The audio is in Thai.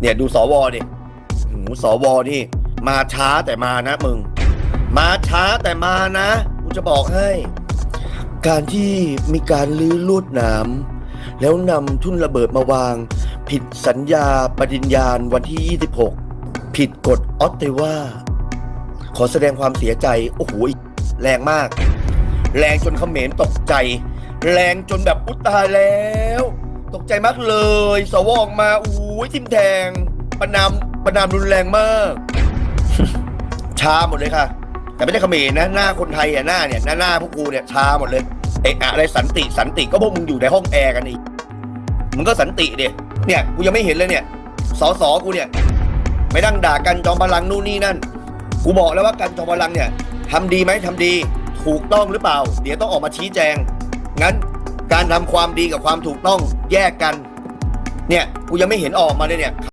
เนี่ยดูสวดิหูสวนี่ มาช้าแต่มานะมึง มาช้าแต่มานะกูจะบอกให้ การที่มีการลื้อลวดหนามแล้วนำทุ่นระเบิดมาวาง ผิดสัญญาปฏิญญาณวันที่ 26 ผิดกฎออตเตวาขอแสดงความเสียใจ โอ้โหแรงมาก แรงจนเขมรตกใจ แรงจนแบบอุยตายแล้ว ตกใจมากเลย สวออกมาอุ้ ยทิมแทงประนามประนามรุนแรงมาก ช้าหมดเลยค่ะ แต่ไม่ใช่เขมรนะ หน้าคนไทยอะหน้าเนี่ยหน้าหน้าพวกกูเนี่ยช้าหมดเลยเอะอะไรสันติสันติก็พวกมึงอยู่ในห้องแอร์กันอีกมึงก็สันติดิเนี่ยกูยังไม่เห็นเลยเนี่ยสอสอกูเนี่ยไม่ดังด่ากันจอมพลังนู่นนี่นั่น กูบอกแล้วว่าการจอมพลังเนี่ยทำดีไหมทำดี ถูกต้องหรือเปล่า เดี๋ยวต้องออกมาชี้แจง งั้นการทำความดีกับความถูกต้องแยกกัน เนี่ยกูยังไม่เห็นออกมาเลยเนี่ย